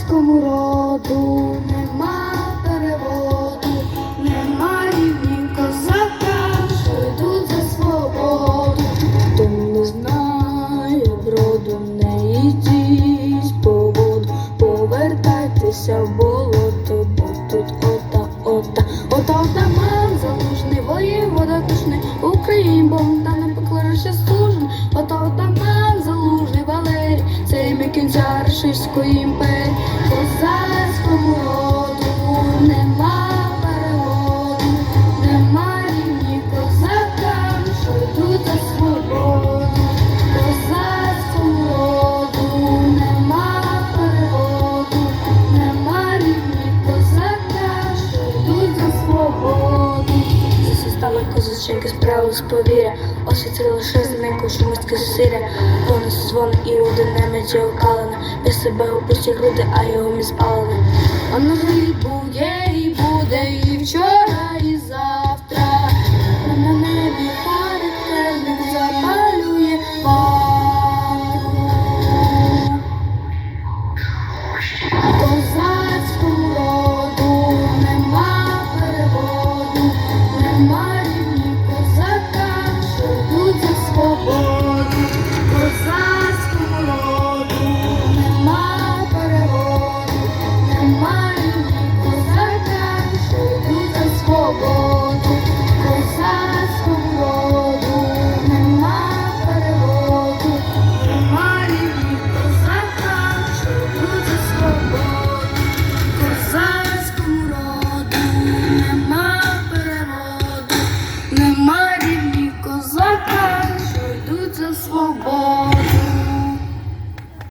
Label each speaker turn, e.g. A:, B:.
A: козацькому роду. Нема переводу, нема рівні козака, що йдуть за свободу.
B: Хто не знає броду, не йдіть по воду, повертайтеся в болото, бо тут ота, ота, ота отаман залужний, воєвода пишний, Україн Богдан покларися служен, ота отаман залужний Валерій, це ім'я кінця Рашистської імперії. Козаченьки справили з повіря, освітили лише зненьку шумицьке зусилля, вони звон і один неметі окалена, без себе у груди, а його між алена.
A: А горі був і буде, і вчора, і завтра. На небі характерник запалює ватру.